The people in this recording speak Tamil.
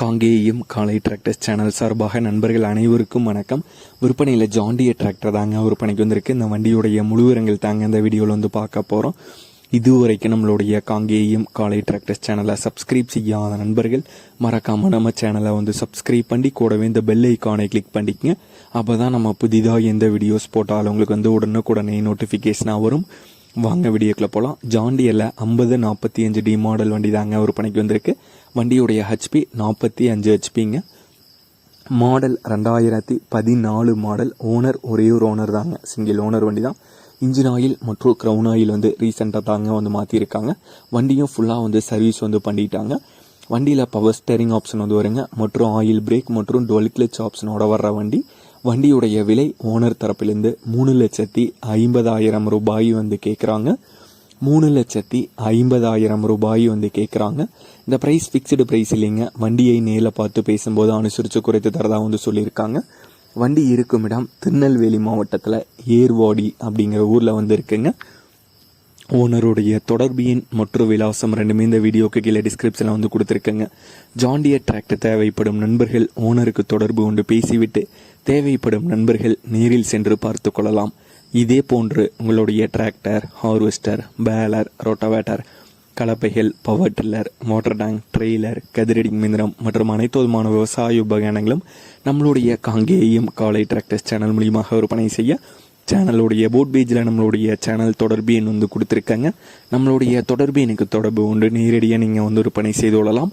காங்கேயம் காலை டிராக்டர்ஸ் சேனல் சார்பாக நண்பர்கள் அனைவருக்கும் வணக்கம். விற்பனையில் ஜாண்டிய டிராக்டர் தாங்க விற்பனைக்கு வந்திருக்கு. இந்த வண்டியுடைய முழுவிரங்கள் தாங்க இந்த வீடியோவில் வந்து பார்க்க போகிறோம் இதுவரைக்கும் நம்மளுடைய காங்கேயம் காலை டிராக்டர்ஸ் சேனலை சப்ஸ்கிரைப் செய்யாத நண்பர்கள் மறக்காமல் நம்ம சேனலை வந்து சப்ஸ்கிரைப் பண்ணி கூடவே இந்த பெல் ஐக்கானை கிளிக் பண்ணிக்கங்க. அப்போ தான் நம்ம புதிதாக எந்த வீடியோஸ் போட்டாலும் உங்களுக்கு வந்து உடனுக்குடனே நோட்டிஃபிகேஷனாக வரும். வாங்க வீடியோக்குள்ள போகலாம் ஜாண்டியில் ஐம்பது நாற்பத்தி அஞ்சு டி மாடல் வண்டி தாங்க விற்பனைக்கு வந்திருக்கு. வண்டியுடைய ஹெச்பி நாற்பத்தி அஞ்சு ஹெச்பிங்க மாடல் ரெண்டாயிரத்தி பதினாலு மாடல் ஓனர் ஒரே ஒரு ஓனர் தாங்க. சிங்கிள் ஓனர் வண்டி தான் இன்ஜின் ஆயில் மற்றும் க்ரௌன் ஆயில் வந்து ரீசெண்டாக தாங்க வந்து மாற்றிருக்காங்க வண்டியும் ஃபுல்லாக வந்து சர்வீஸ் வந்து பண்ணிட்டாங்க. வண்டியில் பவர் ஸ்டேரிங் ஆப்ஷன் வந்து வருங்க. மற்றும் ஆயில் பிரேக் மற்றும் டுவெல் கிளச் ஆப்ஷனோட வர்ற வண்டி. வண்டியுடைய விலை ஓனர் தரப்பிலிருந்து மூணு லட்சத்தி ஐம்பதாயிரம் ரூபாய் வந்து கேட்குறாங்க மூணு லட்சத்தி ஐம்பதாயிரம் ரூபாய் வந்து கேட்குறாங்க இந்த ப்ரைஸ் ஃபிக்ஸ்டு ப்ரைஸ் இல்லைங்க. வண்டியை நேரில் பார்த்து பேசும்போது அனுசரித்து குறைத்து தரதாக வந்து சொல்லியிருக்காங்க. வண்டி இருக்கும் இடம் திருநெல்வேலி மாவட்டத்தில் ஏர்வாடி அப்படிங்கிற ஊரில் வந்து இருக்குங்க. ஓனருடைய தொடர்பு எண் மற்றும் விலாசம் ரெண்டுமே இந்த வீடியோக்கு கீழே டிஸ்கிரிப்ஷனில் வந்து கொடுத்துருக்கேங்க. ஜாண்டியர் டிராக்டர் தேவைப்படும் நண்பர்கள் ஓனருக்கு தொடர்பு கொண்டு பேசிவிட்டு தேவைப்படும் நண்பர்கள் நேரில் சென்று பார்த்து கொள்ளலாம். இதே போன்று உங்களுடைய tractor harvester baler rotavator கலப்பைகள் power tiller motor tank trailer கதிரடி மிந்திரம் மற்றும் அனைத்து விதமான விவசாய உபகரணங்களும் நம்மளுடைய காங்கேயம் காலை டிராக்டர்ஸ் சேனல் மூலியமாக விற்பனை செய்ய சேனலுடைய போட் பேஜில் நம்மளுடைய சேனல் தொடர்பு எண் வந்து கொடுத்துருக்காங்க. நம்மளுடைய தொடர்பு எனக்கு தொடர்பு உண்டு. நேரடியாக நீங்கள் வந்து விற்பனை செய்து கொள்ளலாம்.